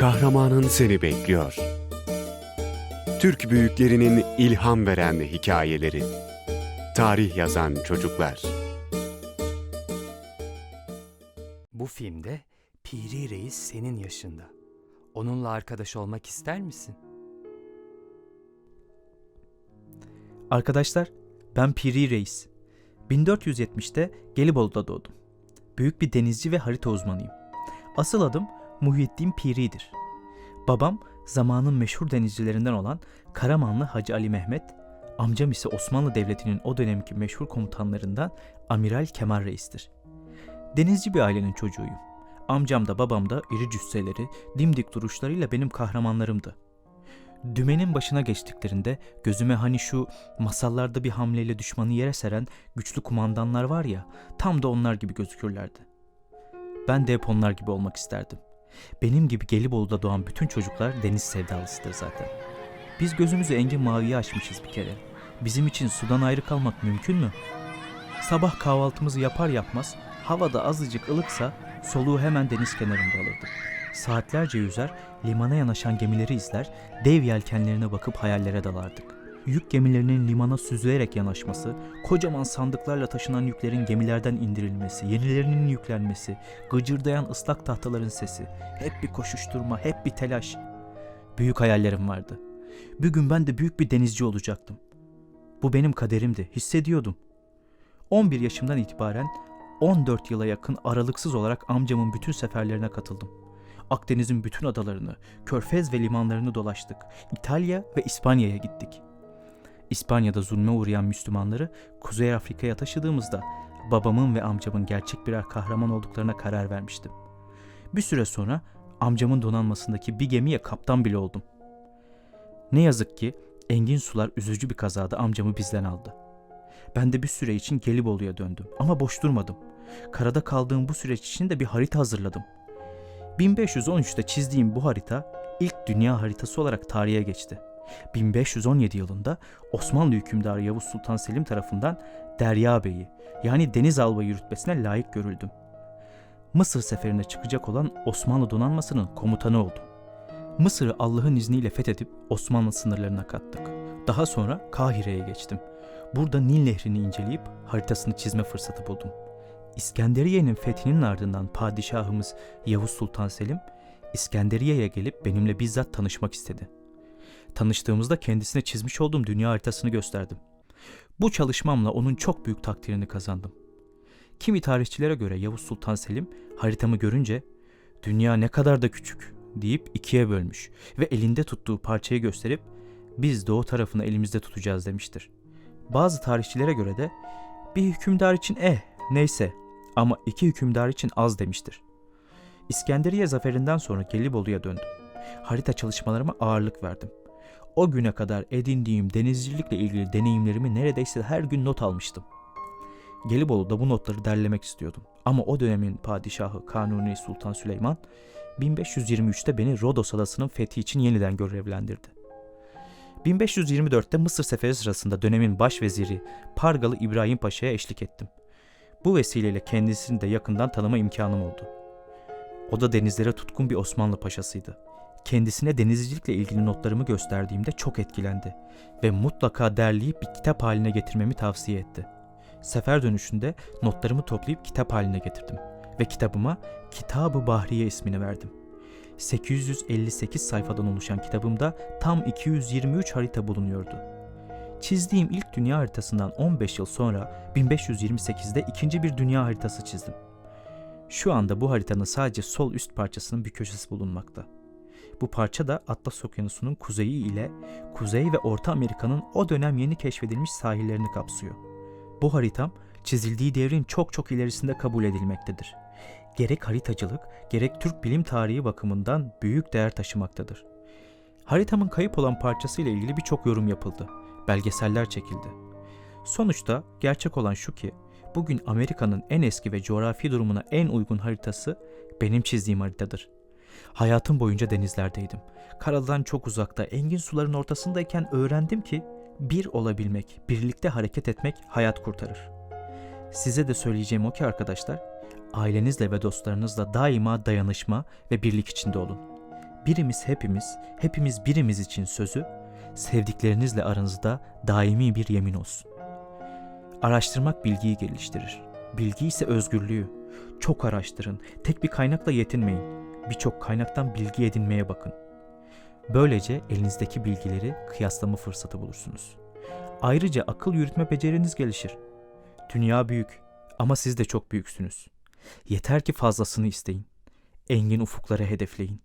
Kahramanın seni bekliyor. Türk büyüklerinin ilham veren hikayeleri. Tarih yazan çocuklar. Bu filmde Piri Reis senin yaşında. Onunla arkadaş olmak ister misin? Arkadaşlar, ben Piri Reis. 1470'te Gelibolu'da doğdum. Büyük bir denizci ve harita uzmanıyım. Asıl adım Muhyiddin Piri'dir. Babam zamanın meşhur denizcilerinden olan Karamanlı Hacı Ali Mehmet, amcam ise Osmanlı Devleti'nin o dönemki meşhur komutanlarından Amiral Kemal Reis'tir. Denizci bir ailenin çocuğuyum. Amcam da babam da iri cüsseleri, dimdik duruşlarıyla benim kahramanlarımdı. Dümenin başına geçtiklerinde gözüme hani şu masallarda bir hamleyle düşmanı yere seren güçlü kumandanlar var ya, tam da onlar gibi gözükürlerdi. Ben de hep onlar gibi olmak isterdim. Benim gibi Gelibolu'da doğan bütün çocuklar deniz sevdalısıdır zaten. Biz gözümüzü engin maviye açmışız bir kere. Bizim için sudan ayrı kalmak mümkün mü? Sabah kahvaltımızı yapar yapmaz havada azıcık ılıksa soluğu hemen deniz kenarında alırdık. Saatlerce yüzer, limana yanaşan gemileri izler, dev yelkenlerine bakıp hayallere dalardık. Yük gemilerinin limana süzülerek yanaşması, kocaman sandıklarla taşınan yüklerin gemilerden indirilmesi, yenilerinin yüklenmesi, gıcırdayan ıslak tahtaların sesi, hep bir koşuşturma, hep bir telaş. Büyük hayallerim vardı. Bir gün ben de büyük bir denizci olacaktım. Bu benim kaderimdi, hissediyordum. 11 yaşımdan itibaren 14 yıla yakın aralıksız olarak amcamın bütün seferlerine katıldım. Akdeniz'in bütün adalarını, körfez ve limanlarını dolaştık. İtalya ve İspanya'ya gittik. İspanya'da zulme uğrayan Müslümanları Kuzey Afrika'ya taşıdığımızda babamın ve amcamın gerçek birer kahraman olduklarına karar vermiştim. Bir süre sonra amcamın donanmasındaki bir gemiye kaptan bile oldum. Ne yazık ki engin sular üzücü bir kazada amcamı bizden aldı. Ben de bir süre için Gelibolu'ya döndüm ama boş durmadım. Karada kaldığım bu süreç için de bir harita hazırladım. 1513'te çizdiğim bu harita ilk dünya haritası olarak tarihe geçti. 1517 yılında Osmanlı hükümdarı Yavuz Sultan Selim tarafından Derya Bey'i yani deniz albayı rütbesine layık görüldüm. Mısır seferine çıkacak olan Osmanlı donanmasının komutanı oldum. Mısır'ı Allah'ın izniyle fethedip Osmanlı sınırlarına kattık. Daha sonra Kahire'ye geçtim. Burada Nil Nehri'ni inceleyip haritasını çizme fırsatı buldum. İskenderiye'nin fethinin ardından padişahımız Yavuz Sultan Selim, İskenderiye'ye gelip benimle bizzat tanışmak istedi. Tanıştığımızda kendisine çizmiş olduğum dünya haritasını gösterdim. Bu çalışmamla onun çok büyük takdirini kazandım. Kimi tarihçilere göre Yavuz Sultan Selim haritamı görünce dünya ne kadar da küçük deyip ikiye bölmüş ve elinde tuttuğu parçayı gösterip biz doğu tarafını elimizde tutacağız demiştir. Bazı tarihçilere göre de bir hükümdar için eh neyse ama iki hükümdar için az demiştir. İskenderiye zaferinden sonra Gelibolu'ya döndüm. Harita çalışmalarıma ağırlık verdim. O güne kadar edindiğim denizcilikle ilgili deneyimlerimi neredeyse her gün not almıştım. Gelibolu'da bu notları derlemek istiyordum. Ama o dönemin padişahı Kanuni Sultan Süleyman 1523'te beni Rodos adasının fethi için yeniden görevlendirdi. 1524'te Mısır seferi sırasında dönemin başveziri Pargalı İbrahim Paşa'ya eşlik ettim. Bu vesileyle kendisini de yakından tanıma imkanım oldu. O da denizlere tutkun bir Osmanlı paşasıydı. Kendisine denizcilikle ilgili notlarımı gösterdiğimde çok etkilendi ve mutlaka derleyip bir kitap haline getirmemi tavsiye etti. Sefer dönüşünde notlarımı toplayıp kitap haline getirdim ve kitabıma Kitab-ı Bahriye ismini verdim. 858 sayfadan oluşan kitabımda tam 223 harita bulunuyordu. Çizdiğim ilk dünya haritasından 15 yıl sonra 1528'de ikinci bir dünya haritası çizdim. Şu anda bu haritanın sadece sol üst parçasının bir köşesi bulunmakta. Bu parça da Atlas Okyanusu'nun kuzeyi ile Kuzey ve Orta Amerika'nın o dönem yeni keşfedilmiş sahillerini kapsıyor. Bu haritam çizildiği devrin çok çok ilerisinde kabul edilmektedir. Gerek haritacılık, gerek Türk bilim tarihi bakımından büyük değer taşımaktadır. Haritamın kayıp olan parçası ile ilgili birçok yorum yapıldı. Belgeseller çekildi. Sonuçta gerçek olan şu ki, bugün Amerika'nın en eski ve coğrafi durumuna en uygun haritası benim çizdiğim haritadır. Hayatım boyunca denizlerdeydim. Karadan çok uzakta, engin suların ortasındayken öğrendim ki bir olabilmek, birlikte hareket etmek hayat kurtarır. Size de söyleyeceğim o ki arkadaşlar, ailenizle ve dostlarınızla daima dayanışma ve birlik içinde olun. birimiz hepimiz, hepimiz birimiz için sözü sevdiklerinizle aranızda daimi bir yemin olsun. Araştırmak bilgiyi geliştirir. Bilgi ise özgürlüğü. Çok araştırın. Tek bir kaynakla yetinmeyin. Birçok kaynaktan bilgi edinmeye bakın. Böylece elinizdeki bilgileri kıyaslama fırsatı bulursunuz. Ayrıca akıl yürütme beceriniz gelişir. Dünya büyük ama siz de çok büyüksünüz. Yeter ki fazlasını isteyin. Engin ufukları hedefleyin.